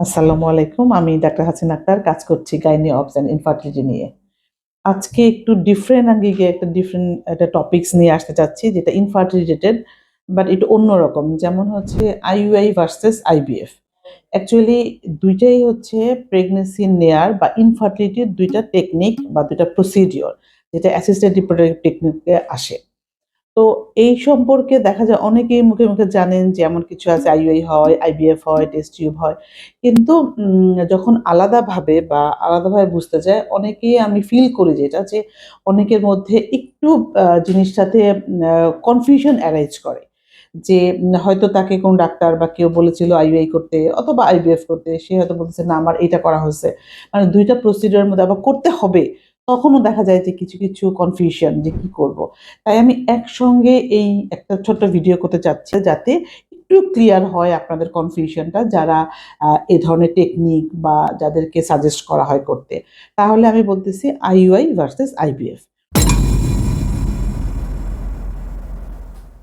আসসালামু আলাইকুম। আমি ডাক্তার হাসিন আক্তার, কাজ করছি গাইনি অবস অ্যান্ড ইনফার্টিলিটি নিয়ে। আজকে একটু ডিফারেন্ট আঙ্গিকে একটা ডিফারেন্ট একটা টপিকস নিয়ে আসতে চাচ্ছি, যেটা ইনফার্টিলিটেড বাট একটু অন্যরকম যেমন হচ্ছে আইইউআই ভার্সেস আইবিএফ অ্যাকচুয়ালি দুইটাই হচ্ছে প্রেগনেন্সি নেয়ার বা ইনফার্টিলিটির দুইটা টেকনিক বা দুইটা প্রসিডিওর যেটা অ্যাসিস্টেড রিপ্রোডাক্টিভ টেকনিকে আসে। তো এই সম্পর্কে দেখা যায় অনেকেই মুখে মুখে জানেন যে এমন কিছু আছে আইইউআই হয় আইবিএফ হয় টেস্ট টিউব হয়। কিন্তু যখন আলাদাভাবে বা আলাদাভাবে বুঝতে যায়, অনেকেই আমি ফিল করি যেটা যে অনেকের মধ্যে একটু জিনিসটাতে কনফিউশন অ্যারাইজ করে। যে হয়তো তাকে কোন ডাক্তার বা কেউ বলেছিল আইইউআই করতে অথবা আইবিএফ করতে, সে হয়তো বলতেছে, না, আমার এটা করা হয়েছে। মানে দুইটা প্রসিডিওর মধ্যে আবার করতে হবে। তখনও দেখা যায় যে কিছু কিছু কনফিউশন যে কি করব। তাই আমি একসঙ্গে এই একটা ছোট্ট ভিডিও করতে চাচ্ছি যাতে একটু ক্লিয়ার হয় আপনাদের কনফিউশনটা যারা এ ধরনের টেকনিক বা যাদেরকে সাজেস্ট করা হয় করতে। তাহলে আমি বলতেছি IUI versus IVF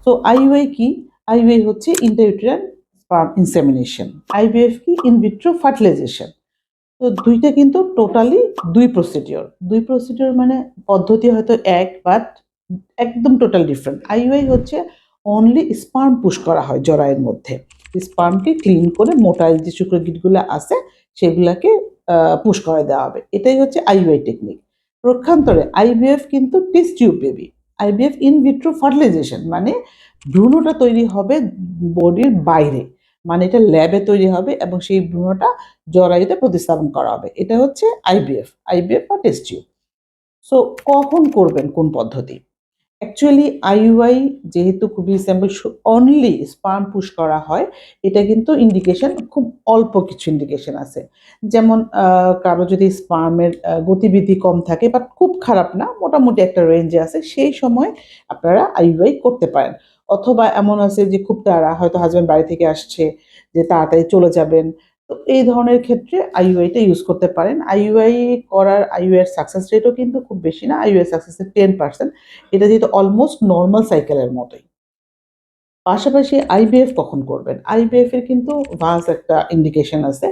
so IUI কি? আইইউআই হচ্ছে ইন্টারভিট্রাল স্পার্ম ইনসেমিনেশন আইবিএফ কি? ইনভিট্রো ফার্টিলাইজেশন তো দুইটা কিন্তু টোটালি দুই প্রসিডিওর দুই প্রসিডিওর মানে পদ্ধতি হয়তো এক বাট একদম টোটাল ডিফারেন্ট আইইউআই হচ্ছে অনলি স্পার্ম পুশ করা হয় জরায়ের মধ্যে। স্পার্মকে ক্লিন করে মোটা যে শুক্রগিটগুলো আছে, সেগুলাকে পুশ করে দেওয়া হবে। এটাই হচ্ছে আইইউআই টেকনিক প্রক্ষান্তরে আইবিএফ কিন্তু test tube baby IVF in vitro fertilisation মানে ভ্রূণটা তৈরি হবে বডির বাইরে। মানে এটা ল্যাবে তৈরি হবে এবং সেই ভ্রূণটা জরায়ুতে প্রতিস্থাপন করা হবে। এটা হচ্ছে আইবিএফ আইবিএফ বা টেস্ট টিউব সো কখন করবেন কোন পদ্ধতি? অ্যাকচুয়ালি আইইউআই যেহেতু খুবই সিম্পল অনলি স্পার্ম পুশ করা হয়, এটা কিন্তু ইন্ডিকেশন খুব অল্প কিছু ইন্ডিকেশন আছে। যেমন কারও যদি স্পার্মের গতিবিধি কম থাকে বাট খুব খারাপ না, মোটামুটি একটা রেঞ্জে আছে, সেই সময় আপনারা আইইউআই করতে পারেন। অথবা এমন আছে যে খুব তারা হয়তো হাজব্যান্ড বাড়ি থেকে আসছে যে তাড়াতাড়ি চলে যাবেন। তো এই ধরনের ক্ষেত্রে আইইউআইটা ইউজ করতে পারেন। আইইউআই করার আইইউআই সাকসেস রেটও কিন্তু খুব বেশি না। IUI success rate ten percent এটা যেহেতু অলমোস্ট নর্মাল সাইকেলের মতোই। পাশাপাশি আইবিএফ কখন করবেন? আইবিএফ এর কিন্তু ভাস একটা ইন্ডিকেশন আছে।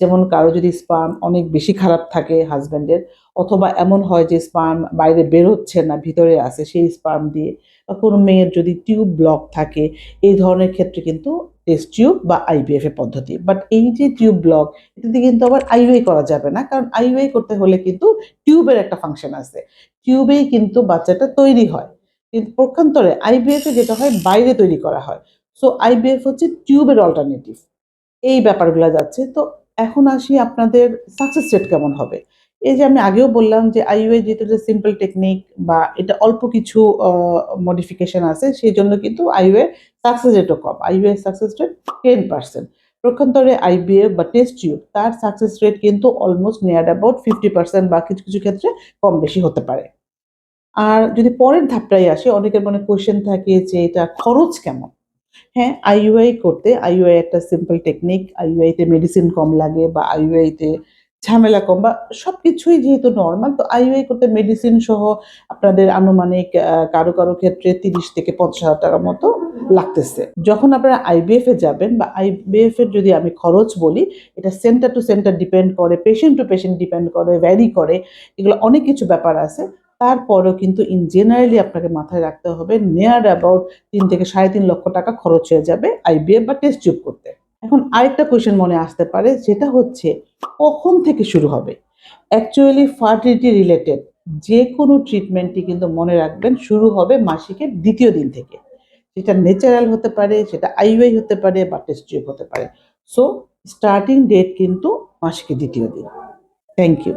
যেমন কারও যদি স্পার্ম অনেক বেশি খারাপ থাকে হাজব্যান্ডের অথবা এমন হয় যে স্পার্ম বাইরে বের হচ্ছে না, ভিতরে আছে সেই স্পার্ম দিয়ে, বা কোনো মেয়ের যদি টিউব ব্লক থাকে, এই ধরনের ক্ষেত্রে কিন্তু টেস্ট টিউব বা আইবিএফ এর পদ্ধতি। বাট এই যে টিউব ব্লক এটাতে কিন্তু আবার আইইউআই করা যাবে না, কারণ আইইউআই করতে হলে কিন্তু টিউবের একটা ফাংশন আছে। টিউবেই কিন্তু বাচ্চাটা তৈরি হয়। কিন্তু পক্ষান্তরে আইবিএফ এ যেটা হয়, বাইরে তৈরি করা হয়। সো আইবিএফ হচ্ছে টিউবের অল্টারনেটিভ এই ব্যাপারগুলো যাচ্ছে। তো এখন আসি আপনাদের সাকসেস রেট কেমন হবে? এই যে আমি আগেও বললাম যে আইইউআই যেহেতু সিম্পল টেকনিক বা এটা অল্প কিছু মডিফিকেশন আছে সেই জন্য কিন্তু আইইউএ সাকসেস রেটও কম। IUI success rate ten percent প্রক্ষান্তরে IVF বা টেস্ট টিউব তার সাকসেস রেট কিন্তু almost near about fifty percent বা কিছু কিছু ক্ষেত্রে কম বেশি হতে পারে। আর যদি পরের ধাপটাই আসে, অনেকের মনে কোয়েশ্চেন থাকে যে এটা খরচ কেমন? হ্যাঁ আইইউআই করতে আইইউআই একটা সিম্পল টেকনিক আইইউআইতে মেডিসিন কম লাগে বা আইইউআইতে ঝামেলা কম বা সব কিছুই যেহেতু নর্মাল তো আইইউআই করতে মেডিসিন সহ আপনাদের আনুমানিক কারও কারও ক্ষেত্রে তিরিশ থেকে পঞ্চাশ হাজার টাকার মতো লাগতেছে। যখন আপনারা আইবিএফ এ যাবেন বা আইবিএফ এর যদি আমি খরচ বলি, এটা সেন্টার টু সেন্টার ডিপেন্ড করে পেশেন্ট টু পেশেন্ট ডিপেন্ড করে ভ্যারি করে, এগুলো অনেক কিছু ব্যাপার আছে। তারপরেও কিন্তু ইন জেনারেলি আপনাকে মাথায় রাখতে হবে নিয়ার অ্যাবাউট তিন থেকে সাড়ে তিন লক্ষ টাকা খরচ হয়ে যাবে আইবিএফ বা টেস্ট টিউব করতে। এখন আরেকটা মনে আসতে পারে, যেটা হচ্ছে কখন থেকে শুরু হবে? অ্যাকচুয়ালি ফার্টিলিটি রিলেটেড যে কোনো ট্রিটমেন্টটি কিন্তু মনে রাখবেন শুরু হবে মাসিকের দ্বিতীয় দিন থেকে। সেটা ন্যাচারাল হতে পারে, সেটা আইওআই হতে পারে বা টেস্ট হতে পারে। সো স্টার্টিং ডেট কিন্তু মাসিকের দ্বিতীয় দিন। Thank you